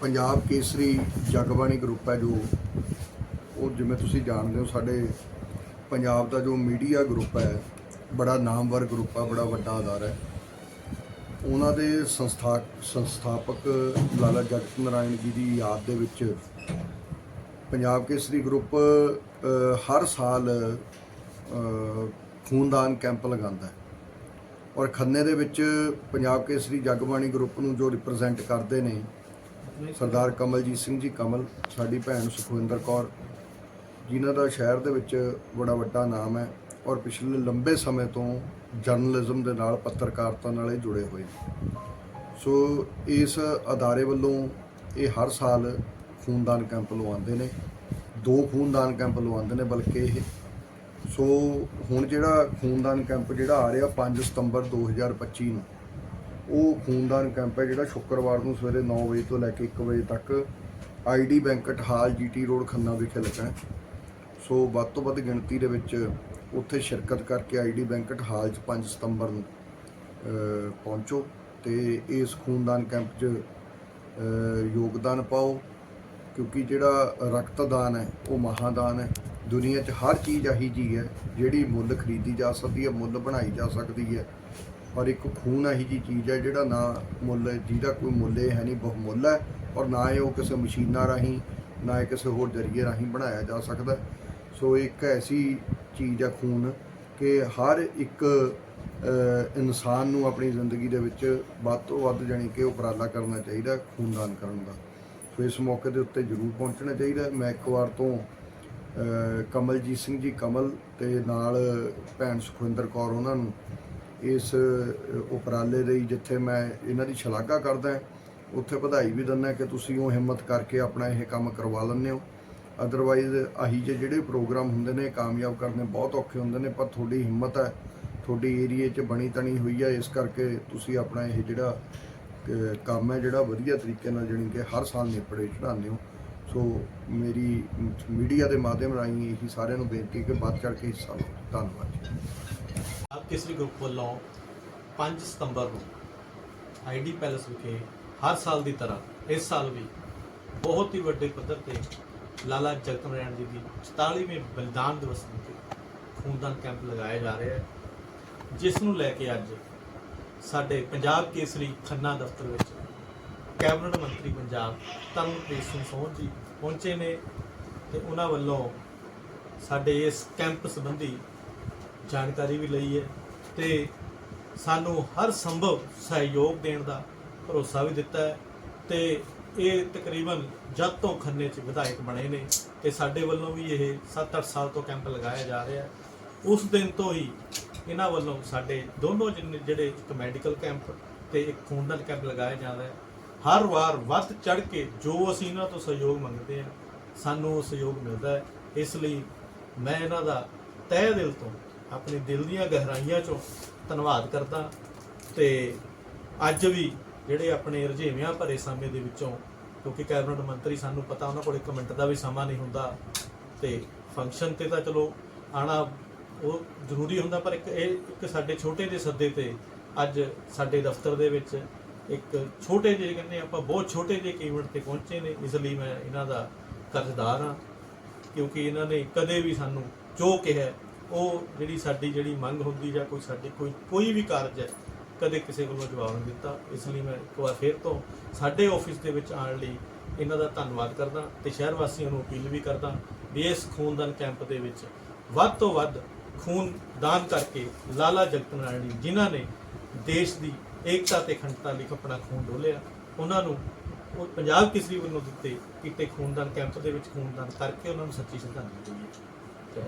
Punjab Kesari Jagbani group ਹੈ ਜੋ ਉਹ ਜਿਵੇਂ ਤੁਸੀਂ ਜਾਣਦੇ ਹੋ, ਸਾਡੇ ਪੰਜਾਬ ਦਾ ਜੋ ਮੀਡੀਆ ਗਰੁੱਪ ਹੈ, ਬੜਾ ਨਾਮਵਰ ਗਰੁੱਪ ਹੈ ਬੜਾ ਵੱਡਾ ਅਦਾਰਾ ਹੈ। ਉਹਨਾਂ ਦੇ ਸੰਸਥਾ, ਸੰਸਥਾਪਕ ਲਾਲਾ ਜਗਤ ਨਾਰਾਇਣ ਜੀ ਦੀ ਯਾਦ ਦੇ ਵਿੱਚ ਪੰਜਾਬ ਕੇਸਰੀ ਗਰੁੱਪ ਹਰ ਸਾਲ ਖੂਨਦਾਨ ਕੈਂਪ ਲਗਾਉਂਦਾ ਹੈ। ਔਰ ਖੰਨੇ ਦੇ ਵਿੱਚ ਪੰਜਾਬ ਕੇਸਰੀ ਜਗਬਾਣੀ ਗਰੁੱਪ ਨੂੰ ਜੋ ਰਿਪਰੈਜ਼ੈਂਟ ਕਰਦੇ ਨੇ ਸਰਦਾਰ ਕਮਲਜੀਤ ਸਿੰਘ ਜੀ ਕਮਲ, ਸਾਡੀ ਭੈਣ ਸੁਖਵਿੰਦਰ ਕੌਰ, ਜਿਨ੍ਹਾਂ ਦਾ ਸ਼ਹਿਰ ਦੇ ਵਿੱਚ ਬੜਾ ਵੱਡਾ ਨਾਮ ਹੈ ਔਰ ਪਿਛਲੇ ਲੰਬੇ ਸਮੇਂ ਤੋਂ ਜਰਨਲਿਜ਼ਮ ਦੇ ਨਾਲ, ਪੱਤਰਕਾਰਤਾ ਨਾਲ ਇਹ ਜੁੜੇ ਹੋਏ ਨੇ। ਸੋ ਇਸ ਅਦਾਰੇ ਵੱਲੋਂ ਇਹ ਹਰ ਸਾਲ ਖੂਨਦਾਨ ਕੈਂਪ ਲਵਾਉਂਦੇ ਨੇ। ਦੋ ਖੂਨਦਾਨ ਕੈਂਪ ਲਵਾਉਂਦੇ ਨੇ ਬਲਕਿ ਇਹ। ਸੋ ਹੁਣ ਜਿਹੜਾ ਖੂਨਦਾਨ ਕੈਂਪ ਜਿਹੜਾ ਆ ਰਿਹਾ 5 ਸਤੰਬਰ 2025 ਨੂੰ ਉਹ ਖੂਨਦਾਨ ਕੈਂਪ ਹੈ ਜਿਹੜਾ ਸ਼ੁੱਕਰਵਾਰ ਨੂੰ ਸਵੇਰੇ 9 ਵਜੇ ਤੋਂ ਲੈ ਕੇ 1 ਵਜੇ ਤੱਕ ID banquet hall GT road Khanna ਵਿਖੇ ਲੱਗਾ ਸੋ ਵੱਧ ਤੋਂ ਵੱਧ ਗਿਣਤੀ ਦੇ ਵਿੱਚ ਉੱਥੇ ਸ਼ਿਰਕਤ ਕਰਕੇ ਆਈਡੀ ਬੈਂਕਟ ਹਾਲ 'ਚ 5 ਸਤੰਬਰ ਨੂੰ ਪਹੁੰਚੋ ਤੇ ਇਸ ਖੂਨਦਾਨ ਕੈਂਪ 'ਚ ਯੋਗਦਾਨ ਪਾਓ ਕਿਉਂਕਿ ਜਿਹੜਾ ਰਕਤਦਾਨ ਹੈ, ਉਹ ਮਹਾਦਾਨ ਹੈ। ਦੁਨੀਆ 'ਚ ਹਰ ਚੀਜ਼ ਆਹੀ ਜੀ ਹੈ ਜਿਹੜੀ ਮੁੱਲ ਖਰੀਦੀ ਜਾ ਸਕਦੀ ਹੈ, ਮੁੱਲ ਬਣਾਈ ਜਾ ਸਕਦੀ ਹੈ। ਔਰ ਇੱਕ ਖੂਨ ਇਹੀ ਜੀ ਚੀਜ਼ ਹੈ ਜਿਹੜਾ ਨਾ ਮੁੱਲ, ਜਿਹਦਾ ਕੋਈ ਮੁੱਲ ਹੈ ਨਹੀਂ, ਬਹੁਮੁੱਲ ਹੈ ਔਰ ਨਾ ਇਹ ਉਹ ਕਿਸੇ ਮਸ਼ੀਨਾਂ ਰਾਹੀਂ, ਨਾ ਇਹ ਕਿਸੇ ਹੋਰ ਜ਼ਰੀਏ ਰਾਹੀਂ ਬਣਾਇਆ ਜਾ ਸਕਦਾ। ਸੋ ਇੱਕ ਐਸੀ ਚੀਜ਼ ਹੈ ਖੂਨ ਕਿ ਹਰ ਇੱਕ ਇਨਸਾਨ ਨੂੰ ਆਪਣੀ ਜ਼ਿੰਦਗੀ ਦੇ ਵਿੱਚ ਵੱਧ ਤੋਂ ਵੱਧ ਜਾਣੀ ਕਿ ਉਪਰਾਲਾ ਕਰਨਾ ਚਾਹੀਦਾ ਖੂਨਦਾਨ ਕਰਨ ਦਾ। ਸੋ ਇਸ ਮੌਕੇ ਦੇ ਉੱਤੇ ਜ਼ਰੂਰ ਪਹੁੰਚਣਾ ਚਾਹੀਦਾ। ਮੈਂ ਇੱਕ ਵਾਰ ਤੋਂ ਕਮਲਜੀਤ ਸਿੰਘ ਜੀ, ਕਮਲ ਤੇ ਨਾਲ ਭੈਣ ਸੁਖਵਿੰਦਰ ਕੌਰ ਉਹਨਾਂ ਨੂੰ ਇਸ ਉਪਰਾਲੇ ਲਈ ਜਿੱਥੇ ਮੈਂ ਇਹਨਾਂ ਦੀ ਸ਼ਲਾਘਾ ਕਰਦਾ ਉੱਥੇ ਵਧਾਈ ਵੀ ਦਿੰਦਾ ਕਿ ਤੁਸੀਂ ਉਹ ਹਿੰਮਤ ਕਰਕੇ ਆਪਣਾ ਇਹ ਕੰਮ ਕਰਵਾ ਲੈਂਦੇ ਹੋ। ਅਦਰਵਾਈਜ਼ ਆਹੀ ਜਿਹੇ ਜਿਹੜੇ ਪ੍ਰੋਗਰਾਮ ਹੁੰਦੇ ਨੇ, ਕਾਮਯਾਬ ਕਰਨੇ ਬਹੁਤ ਔਖੇ ਹੁੰਦੇ ਨੇ, ਪਰ ਤੁਹਾਡੀ ਹਿੰਮਤ ਹੈ, ਤੁਹਾਡੀ ਏਰੀਏ 'ਚ ਬਣੀ ਤਣੀ ਹੋਈ ਹੈ, ਇਸ ਕਰਕੇ ਤੁਸੀਂ ਆਪਣਾ ਇਹ ਜਿਹੜਾ ਕੰਮ ਹੈ, ਜਿਹੜਾ ਵਧੀਆ ਤਰੀਕੇ ਨਾਲ ਜਾਣੀ ਕਿ ਹਰ ਸਾਲ ਨਿਪੜੇ ਚੜਾਉਂਦੇ ਹੋ। ਸੋ ਮੇਰੀ ਮੀਡੀਆ ਦੇ ਮਾਧਿਅਮ ਰਾਹੀਂ ਇਹੀ ਸਾਰਿਆਂ ਨੂੰ ਬੇਨਤੀ ਕਿ ਵੱਧ ਚੜ ਕੇ ਹਿੱਸਾ ਲਓ। ਧੰਨਵਾਦ ਜੀ। ਕੇਸਰੀ ਗਰੁੱਪ ਵੱਲੋਂ 5 ਸਤੰਬਰ ਨੂੰ ਆਈਡੀ ਪੈਲੇਸ ਵਿਖੇ ਹਰ ਸਾਲ ਦੀ ਤਰ੍ਹਾਂ ਇਸ ਸਾਲ ਵੀ ਬਹੁਤ ਹੀ ਵੱਡੇ ਪੱਧਰ ਤੇ ਲਾਲਾ ਜਗਤ ਨਾਰਾਇਣ ਜੀ ਦੀ 44ਵੇਂ ਬਲਿਦਾਨ ਦਿਵਸ ਤੇ ਖੂਨਦਾਨ ਕੈਂਪ ਲਗਾਇਆ ਜਾ ਰਿਹਾ ਹੈ, ਜਿਸ ਨੂੰ ਲੈ ਕੇ ਅੱਜ ਸਾਡੇ ਪੰਜਾਬ ਕੇਸਰੀ ਖੰਨਾ ਦਫ਼ਤਰ ਵਿੱਚ ਕੈਬਨਿਟ ਮੰਤਰੀ ਪੰਜਾਬ ਤਰਨਪ੍ਰੀਤ ਸਿੰਘ ਸੋਹਣ ਜੀ ਪਹੁੰਚੇ ਨੇ ਤੇ ਉਹਨਾਂ ਵੱਲੋਂ ਸਾਡੇ ਇਸ ਕੈਂਪ ਸੰਬੰਧੀ ਜਾਣਕਾਰੀ ਵੀ ਲਈ ਹੈ। ਤੇ ਸਾਨੂੰ ਹਰ ਸੰਭਵ ਸਹਿਯੋਗ ਦੇਣ ਦਾ ਭਰੋਸਾ ਵੀ ਦਿੱਤਾ ਹੈ ਤੇ ਇਹ ਤਕਰੀਬਨ ਜਦ ਤੋਂ ਖੰਨੇ 'ਚ ਵਿਧਾਇਕ ਬਣੇ ਨੇ ਤੇ ਸਾਡੇ ਵੱਲੋਂ ਵੀ ਇਹ 7-8 ਸਾਲ ਤੋਂ ਕੈਂਪ ਲਗਾਇਆ ਜਾ ਰਿਹਾ ਹੈ। ਉਸ ਦਿਨ ਤੋਂ ਹੀ ਇਹਨਾਂ ਵੱਲੋਂ ਸਾਡੇ ਦੋਨੋਂ ਜਿੰਨੇ, ਜਿਹੜੇ ਇੱਕ ਮੈਡੀਕਲ ਕੈਂਪ ਤੇ ਇੱਕ ਖੂਨਦਾਨ ਕੈਂਪ ਲਗਾਇਆ ਜਾਂਦਾ ਹੈ। ਹਰ ਵਾਰ ਵੱਧ ਚੜ ਕੇ ਜੋ ਅਸੀਂ ਇਹਨਾਂ ਤੋਂ ਸਹਿਯੋਗ ਮੰਗਦੇ ਹਾਂ, ਸਾਨੂੰ ਉਹ ਸਹਿਯੋਗ ਮਿਲਦਾ ਹੈ। ਇਸ ਲਈ ਮੈਂ ਇਹਨਾਂ ਦਾ ਤਹਿ ਦਿਲ ਤੋਂ ਆਪਣੇ ਦਿਲ ਦੀਆਂ ਗਹਿਰਾਈਆਂ ਚੋਂ ਧੰਨਵਾਦ ਕਰਦਾ ਤੇ ਅੱਜ ਵੀ ਜਿਹੜੇ ਆਪਣੇ ਰੁਝੇਵਿਆਂ ਭਰੇ ਸਮੇਂ ਦੇ ਵਿੱਚੋਂ, ਕਿਉਂਕਿ ਕੈਬਨਿਟ ਮੰਤਰੀ ਸਾਨੂੰ ਪਤਾ ਉਹਨਾਂ ਕੋਲ ਇੱਕ ਮਿੰਟ ਦਾ ਵੀ ਸਮਾਂ ਨਹੀਂ ਹੁੰਦਾ ਤੇ ਫੰਕਸ਼ਨ ਤੇ ਤਾਂ ਚਲੋ ਆਣਾ ਉਹ ਜ਼ਰੂਰੀ ਹੁੰਦਾ, ਪਰ ਇੱਕ ਇਹ ਇੱਕ ਸਾਡੇ ਛੋਟੇ ਜਿਹੇ ਸੱਦੇ ਤੇ ਅੱਜ ਸਾਡੇ ਦਫ਼ਤਰ ਦੇ ਵਿੱਚ ਇੱਕ ਛੋਟੇ ਜਿਹੇ ਕਹਿੰਦੇ ਆਪਾਂ ਬਹੁਤ ਛੋਟੇ ਜਿਹੇ ਇਵੈਂਟ ਤੇ ਪਹੁੰਚੇ ਨੇ, ਇਸ ਲਈ ਮੈਂ ਇਹਨਾਂ ਦਾ ਕਰਜ਼ਦਾਰ ਹਾਂ, ਕਿਉਂਕਿ ਇਹਨਾਂ ਨੇ ਕਦੇ ਵੀ ਸਾਨੂੰ ਜੋ ਕਿਹਾ ਉਹ ਜਿਹੜੀ ਸਾਡੀ ਜਿਹੜੀ ਮੰਗ ਹੁੰਦੀ ਜਾਂ ਕੋਈ ਸਾਡੀ ਕੋਈ ਕੋਈ ਵੀ ਕਾਰਜ ਹੈ, ਕਦੇ ਕਿਸੇ ਵੱਲੋਂ ਜਵਾਬ ਨਹੀਂ ਦਿੱਤਾ। ਇਸ ਲਈ ਮੈਂ ਇੱਕ ਵਾਰ ਫੇਰ ਤੋਂ ਸਾਡੇ ਆਫਿਸ ਦੇ ਵਿੱਚ ਆਉਣ ਲਈ ਇਹਨਾਂ ਦਾ ਧੰਨਵਾਦ ਕਰਦਾ ਤੇ ਸ਼ਹਿਰ ਵਾਸੀਆਂ ਨੂੰ ਅਪੀਲ ਵੀ ਕਰਦਾ ਵੀ ਇਸ ਖੂਨਦਾਨ ਕੈਂਪ ਦੇ ਵਿੱਚ ਵੱਧ ਤੋਂ ਵੱਧ ਖੂਨ ਦਾਨ ਕਰਕੇ ਲਾਲਾ ਜਗਤ ਨਾਰਾਇਣ ਜੀ, ਜਿਨ੍ਹਾਂ ਨੇ ਦੇਸ਼ ਦੀ ਏਕਤਾ ਤੇ ਅਖੰਡਤਾ ਲਈ ਆਪਣਾ ਖੂਨ ਡੋਲਿਆ, ਉਹਨਾਂ ਨੂੰ ਉਹ ਪੰਜਾਬ ਕਿਸਰੀ ਵੱਲੋਂ ਦਿੱਤੇ ਕੀਤੇ ਖੂਨਦਾਨ ਕੈਂਪ ਦੇ ਵਿੱਚ ਖੂਨਦਾਨ ਕਰਕੇ ਉਹਨਾਂ ਨੂੰ ਸੱਚੀ ਸ਼ਰਧਾਂਜਲੀ ਦੇਈਏ